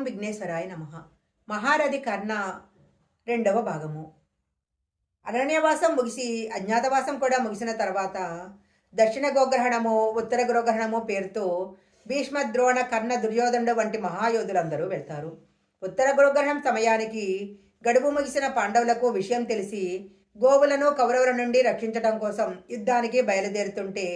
ఓం విఘ్నేశ్వరాయ నమ. మహారథి కర్ణ రెండవ భాగము. అరణ్యవాసం ముగిసి అజ్ఞాతవాసం కూడా ముగిసిన తర్వాత దక్షిణ గోగ్రహణము ఉత్తర గోగ్రహణము పేరుతో భీష్మ ద్రోణ కర్ణ దుర్యోధనుడు వంటి మహాయోధులందరూ వెళ్తారు. ఉత్తర గోగ్రహణం సమయానికి గడువు ముగిసిన పాండవులకు విషయం తెలిసి గోవులను కౌరవుల నుండి రక్షించడం కోసం యుద్ధానికి బయలుదేరుతుంటే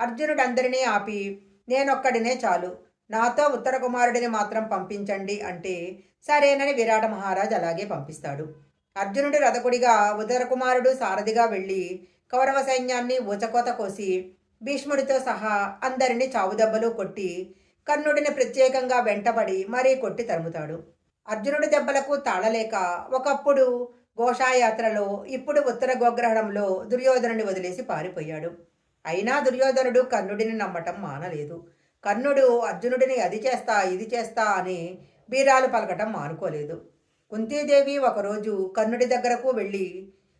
అర్జునుడు అందరినీ ఆపి నేనొక్కడినే చాలు. నాతో ఉత్తర కుమారుడిని మాత్రం పంపించండి అంటే సరేనని విరాట మహారాజ్ అలాగే పంపిస్తాడు. అర్జునుడు రథకుడిగా ఉత్తర కుమారుడు సారథిగా వెళ్ళి కౌరవ సైన్యాన్ని ఊచకోత కోసి భీష్ముడితో సహా అందరినీ చావుదెబ్బలు కొట్టి కర్ణుడిని ప్రత్యేకంగా వెంటబడి మరీ కొట్టి తరుముతాడు. అర్జునుడి దెబ్బలకు తాళలేక ఒకప్పుడు ఘోషాయాత్రలో ఇప్పుడు ఉత్తర గోగ్రహణంలో దుర్యోధనుని వదిలేసి పారిపోయాడు. అయినా దుర్యోధనుడు కర్ణుడిని నమ్మటం మానలేదు. కర్ణుడు అర్జునుడిని అది చేస్తా ఇది చేస్తా అని బీరాలు పలకటం మానుకోలేదు. కుంతీదేవి ఒకరోజు కర్ణుడి దగ్గరకు వెళ్ళి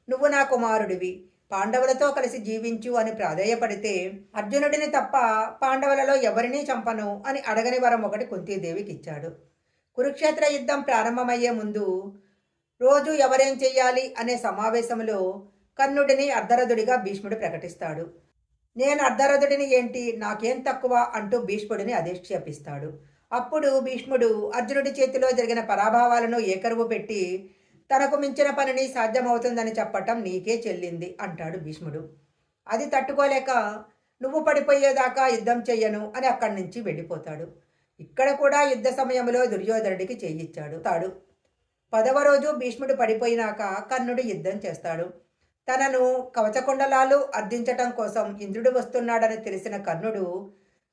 నువ్వు నా కుమారుడివి పాండవులతో కలిసి జీవించు అని ప్రాధేయపడితే అర్జునుడిని తప్ప పాండవులలో ఎవరినీ చంపను అని అడగని వరం ఒకటి కుంతీదేవికి ఇచ్చాడు. కురుక్షేత్ర యుద్ధం ప్రారంభమయ్యే ముందు రోజు ఎవరేం చెయ్యాలి అనే సమావేశంలో కర్ణుడిని అర్ధరథుడిగా భీష్ముడు ప్రకటిస్తాడు. నేను అర్ధరథుడిని ఏంటి? నాకేం తక్కువ అంటూ భీష్ముడిని అధిక్షేపిస్తాడు. అప్పుడు భీష్ముడు అర్జునుడి చేతిలో జరిగిన పరాభావాలను ఏకరువు పెట్టి తనకు మించిన పనిని సాధ్యమవుతుందని చెప్పటం నీకే చెల్లింది అంటాడు భీష్ముడు. అది తట్టుకోలేక నువ్వు పడిపోయేదాకా యుద్ధం చెయ్యను అని అక్కడి నుంచి వెళ్ళిపోతాడు. ఇక్కడ కూడా యుద్ధ సమయంలో దుర్యోధనుడికి చేయిచ్చాడు. తాడు. పదవ రోజు భీష్ముడు పడిపోయినాక కర్ణుడు యుద్ధం చేస్తాడు. తనను కవచకుండలాలు అర్థించటం కోసం ఇంద్రుడు వస్తున్నాడని తెలిసిన కర్ణుడు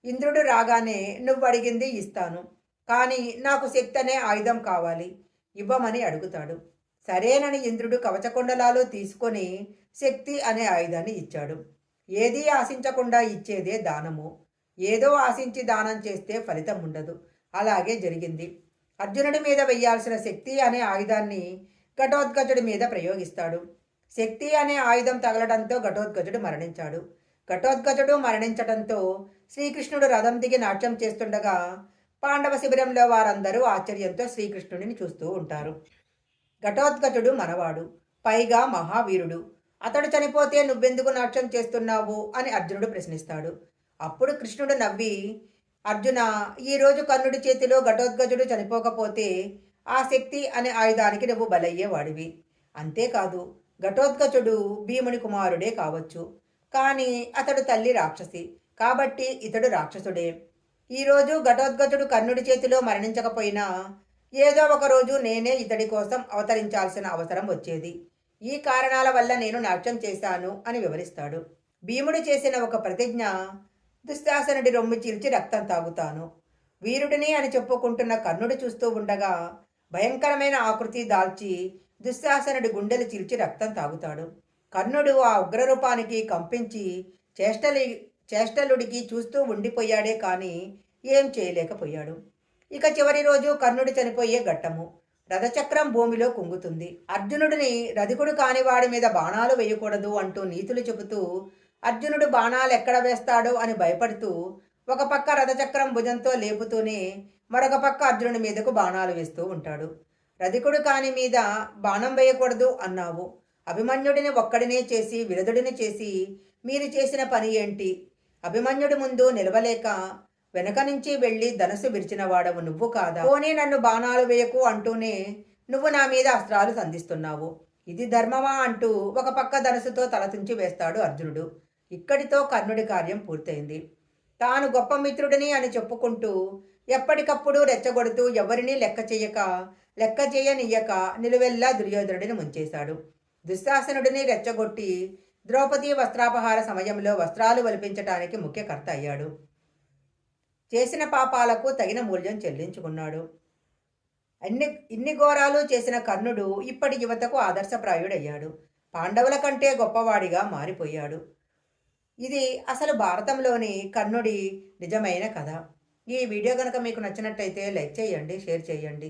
ఇంద్రుడు రాగానే నువ్వు అడిగింది ఇస్తాను కానీ నాకు శక్తి అనే ఆయుధం కావాలి ఇవ్వమని అడుగుతాడు. సరేనని ఇంద్రుడు కవచకుండలాలు తీసుకొని శక్తి అనే ఆయుధాన్ని ఇచ్చాడు. ఏదీ ఆశించకుండా ఇచ్చేదే దానము. ఏదో ఆశించి దానం చేస్తే ఫలితం ఉండదు. అలాగే జరిగింది. అర్జునుడి మీద వెయ్యాల్సిన శక్తి అనే ఆయుధాన్ని ఘటోద్గజుడి మీద ప్రయోగిస్తాడు. శక్తి అనే ఆయుధం తగలడంతో ఘటోద్గజుడు మరణించాడు. ఘటోద్గజుడు మరణించడంతో శ్రీకృష్ణుడు రథం దిగి నాట్యం చేస్తుండగా పాండవ శిబిరంలో వారందరూ ఆశ్చర్యంతో శ్రీకృష్ణుడిని చూస్తూ ఉంటారు. ఘటోద్గజుడు మనవాడు పైగా మహావీరుడు. అతడు చనిపోతే నువ్వెందుకు నాట్యం చేస్తున్నావు? అని అర్జునుడు ప్రశ్నిస్తాడు. అప్పుడు కృష్ణుడు నవ్వి అర్జున ఈరోజు కర్ణుడి చేతిలో ఘటోద్గజుడు చనిపోకపోతే ఆ శక్తి అనే ఆయుధానికి నువ్వు బలయ్యేవాడివి. అంతేకాదు ఘటోత్కచుడు భీముని కుమారుడే కావచ్చు. కానీ అతడు తల్లి రాక్షసి. కాబట్టి ఇతడు రాక్షసుడే. ఈరోజు ఘటోద్గతుడు కర్ణుడి చేతిలో మరణించకపోయినా ఏదో ఒక రోజు నేనే ఇతడి కోసం అవతరించాల్సిన అవసరం వచ్చేది. ఈ కారణాల వల్ల నేను నాట్యం చేశాను అని వివరిస్తాడు. భీముడు చేసిన ఒక ప్రతిజ్ఞ దుశ్శాసనుడి రొమ్ము చీల్చి రక్తం తాగుతాను. వీరుడిని అని చెప్పుకుంటున్న కర్ణుడు చూస్తూ ఉండగా భయంకరమైన ఆకృతి దాల్చి దుశ్శాసనుడి గుండెలు చీల్చి రక్తం తాగుతాడు. కర్ణుడు ఆ ఉగ్రరూపానికి కంపించి చేష్టలి చేష్టలుడికి చూస్తూ ఉండిపోయాడే కానీ ఏం చేయలేకపోయాడు. ఇక చివరి రోజు కర్ణుడు చనిపోయే ఘట్టము. రథచక్రం భూమిలో కుంగుతుంది. అర్జునుడిని రధికుడు కానివాడి మీద బాణాలు వేయకూడదు అంటూ నీతులు చెబుతూ అర్జునుడు బాణాలు ఎక్కడ వేస్తాడో అని భయపడుతూ ఒక పక్క రథచక్రం భుజంతో లేపుతూనే మరొక పక్క అర్జునుడి మీదకు బాణాలు వేస్తూ ఉంటాడు. రధికుడు కాని మీద బాణం వేయకూడదు అన్నావు. అభిమన్యుడిని ఒక్కడినే చేసి విరధుడిని చేసి మీరు చేసిన పని ఏంటి? అభిమన్యుడి ముందు నిలవలేక వెనక నుంచి వెళ్ళి ధనస్సు విరిచినవాడవు నువ్వు కాదా? పోనీ నన్ను బాణాలు వేయకు అంటూనే నువ్వు నా మీద అస్త్రాలు సంధిస్తున్నావు. ఇది ధర్మమా అంటూ ఒక పక్క ధనసుతో తలతుంచి వేస్తాడు అర్జునుడు. ఇక్కడితో కర్ణుడి కార్యం పూర్తయింది. తాను గొప్ప మిత్రుడిని అని చెప్పుకుంటూ ఎప్పటికప్పుడు రెచ్చగొడుతూ ఎవరినీ లెక్క చేయక లెక్క చేయనియ్యక నిలువెల్లా దుర్యోధనుడిని ముంచేశాడు. దుశ్శాసనుడిని రెచ్చగొట్టి ద్రౌపది వస్త్రాపహార సమయంలో వస్త్రాలు వలిపించటానికి ముఖ్యకర్త అయ్యాడు. చేసిన పాపాలకు తగిన మూల్యం చెల్లించుకున్నాడు. అన్ని ఇన్ని ఘోరాలు చేసిన కర్ణుడు ఇప్పటి యువతకు ఆదర్శప్రాయుడయ్యాడు. పాండవుల కంటే గొప్పవాడిగా మారిపోయాడు. ఇది అసలు భారతంలోని కర్ణుడి నిజమైన కథ. ఈ వీడియో కనుక మీకు నచ్చినట్టయితే లైక్ చేయండి షేర్ చేయండి.